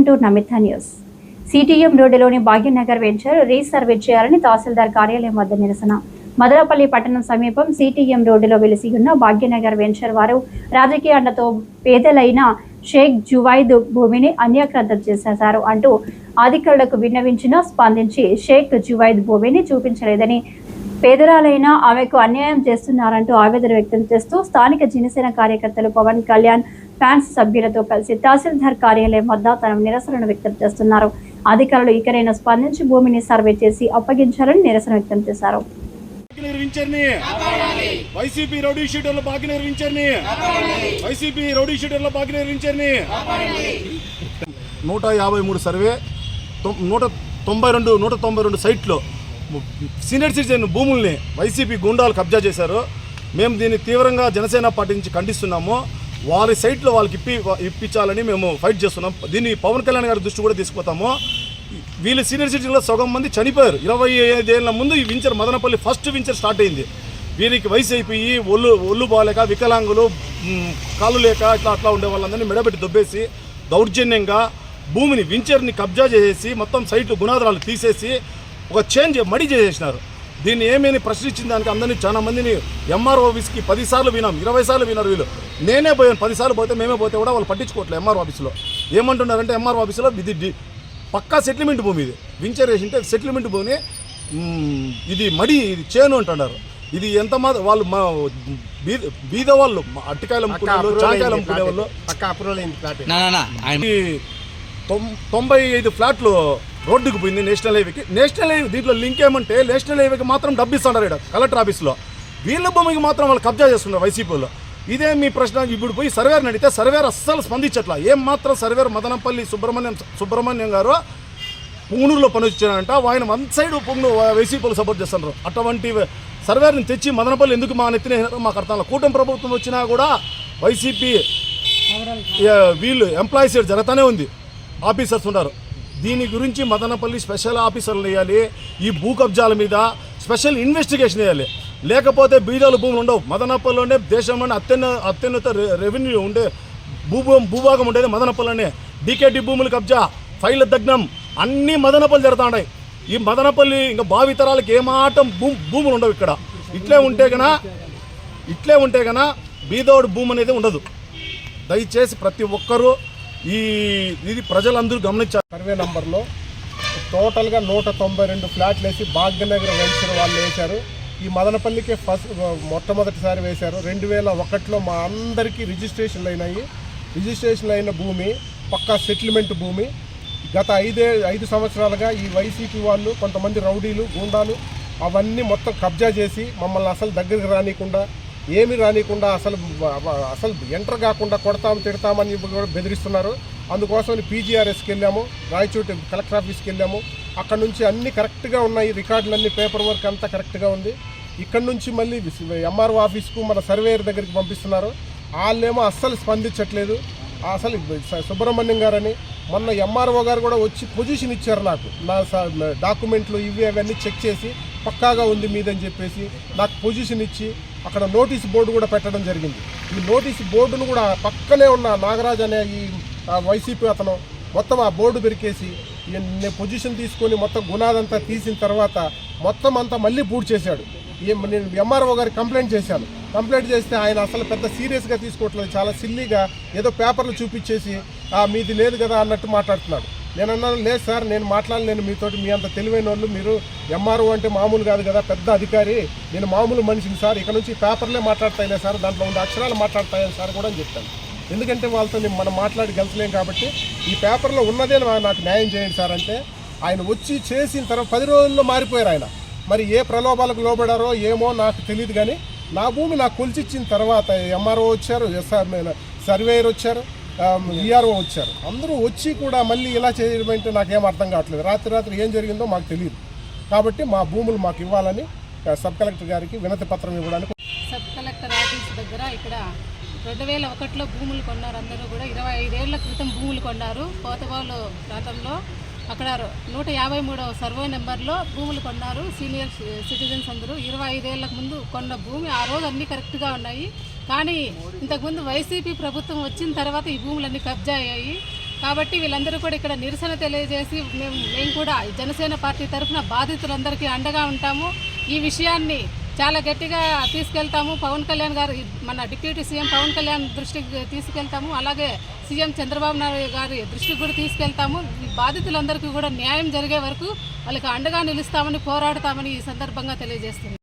Welcome to Namita news. CTM రోడ్డులోని Bhagyanagar venture resurvey చేయాలని తహసీల్దార్ కార్యాలయం వద్ద నిరసన. మదనపల్లి పట్టణం సమీపం సిటిఎం రోడ్డులో వెలిసి ఉన్న భాగ్యనగర్ వెంచర్ వారు రాజకీయ అండతో పేదలైన షేక్ జువైద్ భూమిని అన్యాక్రాంతం చేసేశారు అంటూ అధికారులకు విన్నవించినా స్పందించి షేక్ జువైద్ భూమిని చూపించలేదని పేదరాలైన ఆమెకు అన్యాయం చేస్తున్నారంటూ ఆవేదన వ్యక్తం చేస్తూ స్థానిక జనసేన కార్యకర్తలు పవన్ కళ్యాణ్ ఫ్యాన్స్ సభ్యులతో కలిసి తహసీల్దార్ కార్యాలయం వద్ద తన నిరసనను వ్యక్తం చేస్తున్నారు. అధికారులు ఇకనైనా స్పందించి భూమిని సర్వే చేసి అప్పగించాలని నిరసన వ్యక్తం చేశారు. వైసీపీ రౌడీ షీటర్లు బాకి నిర్వహించండి. వైసీపీ రౌడీ షీటర్లు బాకి నిర్వహించండి. నూట యాభై మూడు సర్వే నూట తొంభై రెండు నూట తొంభై రెండు సైట్లో సీనియర్ సిటిజన్ భూముల్ని వైసీపీ గుండాలు కబ్జా చేశారు. మేము దీన్ని తీవ్రంగా జనసేన పార్టీ నుంచి ఖండిస్తున్నాము. వారి సైట్లో వాళ్ళకి ఇప్పి ఇప్పించాలని మేము ఫైట్ చేస్తున్నాం. దీన్ని పవన్ కళ్యాణ్ గారి దృష్టి కూడా తీసుకుపోతాము. వీళ్ళు సీనియర్ సిటిజన్లో సగం మంది చనిపోయారు. ఇరవై ఐదేళ్ళ ముందు ఈ venture Madanapalli first venture start అయింది. వీరికి వయసు అయిపోయి ఒళ్ళు ఒళ్ళు బాగాలేక వికలాంగులు కాళ్ళు లేక ఇట్లా అట్లా ఉండే వాళ్ళందరినీ మెడబెట్టి దొబ్బేసి దౌర్జన్యంగా భూమిని వించర్ని కబ్జా చేసేసి మొత్తం సైట్లు గుణాధారాలు తీసేసి ఒక చేంజ్ మడి చేసేసినారు. దీన్ని ఏమేమి ప్రశ్నించిన దానికి అందరినీ చాలా మందిని ఎంఆర్ ఆఫీస్కి పదిసార్లు వినాం ఇరవై సార్లు వినారు వీళ్ళు. నేనే పోయాను పదిసార్లు పోతే మేమే పోతే కూడా వాళ్ళు పట్టించుకోవట్లేదు ఎంఆర్ ఆఫీస్లో ఏమంటున్నారంటే ఎంఆర్ ఆఫీస్లో ఇది డి- పక్కా సెటిల్మెంట్ భూమి ఇది. వించర్ వేసింటే సెటిల్మెంట్ భూమిని మ్, ఇది మడి ఇది చేను అంటున్నారు. ఇది ఎంత మా వాళ్ళు మా బీద బీద వాళ్ళు అట్టికాయలు అమ్ముకునే వాళ్ళు అమ్ముకునే వాళ్ళు. తొంభై ఐదు ఫ్లాట్లు రోడ్డుకు పోయింది నేషనల్ హైవేకి. నేషనల్ హైవే దీంట్లో లింక్ ఏమంటే నేషనల్ హైవేకి మాత్రం డబ్బు ఇస్తున్నారు ఇక్కడ కలెక్టర్ ఆఫీస్లో. వీళ్ళ భూమికి మాత్రం వాళ్ళు కబ్జా చేస్తున్నారు వైసీపీలో. ఇదే మీ ప్రశ్న ఇప్పుడు పోయి సర్వేర్ అడిగితే సర్వేర్ అస్సలు స్పందించట్లా. ఏం మాత్రం సర్వేర్ మదనపల్లి సుబ్రహ్మణ్యం సుబ్రహ్మణ్యం గారు పుంగనూరులో పని వచ్చారంట. ఆయన వన్ సైడ్ పుంగనూరు వైసీపీలు సపోర్ట్ చేస్తున్నారు. అటువంటి సర్వేర్ని తెచ్చి మదనపల్లి ఎందుకు మా నెత్తిన మాకు అర్థం. కూటమి ప్రభుత్వం వచ్చినా కూడా వైసీపీ వీళ్ళు ఎంప్లాయీస్ జరుగుతూనే ఉంది. ఆఫీసర్స్ ఉన్నారు. దీని గురించి మదనపల్లి స్పెషల్ ఆఫీసర్లు వేయాలి ఈ భూ కబ్జాల మీద స్పెషల్ ఇన్వెస్టిగేషన్ వేయాలి లేకపోతే బీదాలు భూములు ఉండవు. మదనపల్లిలోనే దేశంలోనే అత్యున్న అత్యున్నత రెవెన్యూ ఉండే భూ భూభాగం ఉండేది మదనపల్లిలోనే. డీకేటీ భూములు కబ్జా ఫైల్ దగ్నం అన్నీ మదనపల్లి జరుగుతున్నాయి ఈ మదనపల్లి ఇంకా భావితరాలకు ఏమాటం భూ భూములు ఉండవు ఇక్కడ. ఇట్లే ఉంటే కన ఇట్లే ఉంటే కన బీదోడు భూమి అనేది ఉండదు. దయచేసి ప్రతి ఒక్కరూ ఈ ఇది ప్రజలందరూ గమనించారు సర్వే నంబర్లో టోటల్గా నూట తొంభై రెండు ఫ్లాట్లు వేసి భాగ్యనగర్ వెంచర్ వాళ్ళు వేశారు. ఈ మదనపల్లికే ఫస్ట్ మొట్టమొదటిసారి వేశారు. రెండు వేల ఒకటిలో మా అందరికీ రిజిస్ట్రేషన్లు అయినాయి. రిజిస్ట్రేషన్లు అయిన భూమి పక్కా సెటిల్మెంట్ భూమి. గత ఐదే ఐదు సంవత్సరాలుగా ఈ వైసీపీ వాళ్ళు కొంతమంది రౌడీలు గూండాలు అవన్నీ మొత్తం కబ్జా చేసి మమ్మల్ని అసలు దగ్గరికి రానియకుండా ఏమి రానికుండా అసలు అసలు ఎంటర్ కాకుండా కొడతాం తిడతామని కూడా బెదిరిస్తున్నారు. అందుకోసం పీజీఆర్ఎస్కి వెళ్ళాము రాయచూటి కలెక్టర్ ఆఫీస్కి వెళ్ళాము. అక్కడ నుంచి అన్ని కరెక్ట్గా ఉన్నాయి రికార్డులన్నీ పేపర్ వర్క్ అంతా కరెక్ట్గా ఉంది. ఇక్కడ నుంచి మళ్ళీ ఎంఆర్ఓ ఆఫీస్కు మన సర్వేయర్ దగ్గరికి పంపిస్తున్నారు. వాళ్ళేమో అస్సలు స్పందించట్లేదు. అసలు సుబ్రహ్మణ్యం గారని మొన్న ఎంఆర్ఓ గారు కూడా వచ్చి పొజిషన్ ఇచ్చారు నాకు. నా స- డాక్యుమెంట్లు ఇవి అవన్నీ చెక్ చేసి పక్కాగా ఉంది మీదని చెప్పేసి నాకు పొజిషన్ ఇచ్చి అక్కడ నోటీస్ బోర్డు కూడా పెట్టడం జరిగింది. ఈ నోటీస్ బోర్డును కూడా పక్కనే ఉన్న నాగరాజ్ అనే ఈ వైసీపీ అతను మొత్తం ఆ బోర్డు పెరికేసి నేను పొజిషన్ తీసుకొని మొత్తం గుణాదంతా తీసిన తర్వాత మొత్తం అంతా మళ్ళీ పూర్తి చేశాడు. ఈ నేను ఎంఆర్ఓ గారికి కంప్లైంట్ చేశాను. కంప్లైంట్ చేస్తే ఆయన అసలు పెద్ద సీరియస్గా తీసుకోవట్లేదు. చాలా సిల్లీగా ఏదో పేపర్లు చూపించేసి మీది లేదు కదా అన్నట్టు మాట్లాడుతున్నాడు. నేను అన్నాను లేదు సార్ నేను మాట్లాడలేను మీతోటి మీ అంత తెలివైన వాళ్ళు మీరు ఎంఆర్ఓ అంటే మామూలు కాదు కదా పెద్ద అధికారి. నేను మామూలు మనిషిని సార్ ఇక్కడ నుంచి పేపర్లే మాట్లాడతాయిలే సార్ దాంట్లో ఉండే అక్షరాలు మాట్లాడతాయని సార్ కూడా అని చెప్పాను. ఎందుకంటే వాళ్ళతో మనం మాట్లాడి గెలచలేం కాబట్టి ఈ పేపర్లో ఉన్నదే నాకు న్యాయం చేయండి సార్ అంటే ఆయన వచ్చి చేసిన తర్వాత పది రోజుల్లో మారిపోయారు ఆయన. మరి ఏ ప్రలోభాలకు లోబడారో ఏమో నాకు తెలియదు కానీ నా భూమి నాకు కొలిచిచ్చిన తర్వాత ఎంఆర్ఓ వచ్చారు ఎస్ఆర్ సర్వేయర్ వచ్చారు. విఆర్ఓ వచ్చారు. అందరూ వచ్చి కూడా మళ్ళీ ఇలా చేయడం అంటే నాకేం అర్థం కావట్లేదు. రాత్రి రాత్రి ఏం జరిగిందో మాకు తెలియదు. కాబట్టి మా భూములు మాకు ఇవ్వాలని సబ్ కలెక్టర్ గారికి వినతి పత్రం ఇవ్వడానికి సబ్ కలెక్టర్ ఆఫీస్ దగ్గర ఇక్కడ రెండు వేల ఒకటిలో భూములు కొన్నారు. అందరూ కూడా ఇరవై ఐదేళ్ళ క్రితం భూములు కొన్నారు. కోతబాలు ప్రాంతంలో అక్కడ నూట యాభై మూడవ సర్వే నెంబర్లో భూములు కొన్నారు. సీనియర్ సిటిజన్స్ అందరూ. ఇరవై ఐదేళ్ళకు ముందు కొన్న భూమి ఆ రోజు అన్నీ కరెక్ట్గా ఉన్నాయి. కానీ ఇంతకుముందు వైసీపీ ప్రభుత్వం వచ్చిన తర్వాత ఈ భూములన్నీ కబ్జా అయ్యాయి. కాబట్టి వీళ్ళందరూ కూడా ఇక్కడ నిరసన తెలియజేసి మేము మేము కూడా జనసేన పార్టీ తరఫున బాధితులందరికీ అండగా ఉంటాము. ఈ విషయాన్ని చాలా గట్టిగా తీసుకెళ్తాము. పవన్ కళ్యాణ్ గారు మన డిప్యూటీ సీఎం పవన్ కళ్యాణ్ దృష్టికి తీసుకెళ్తాము. అలాగే సీఎం చంద్రబాబు నాయుడు గారి దృష్టికి కూడా తీసుకెళ్తాము. ఈ బాధితులందరికీ కూడా న్యాయం జరిగే వరకు వాళ్ళకి అండగా నిలుస్తామని పోరాడతామని ఈ సందర్భంగా తెలియజేస్తుంది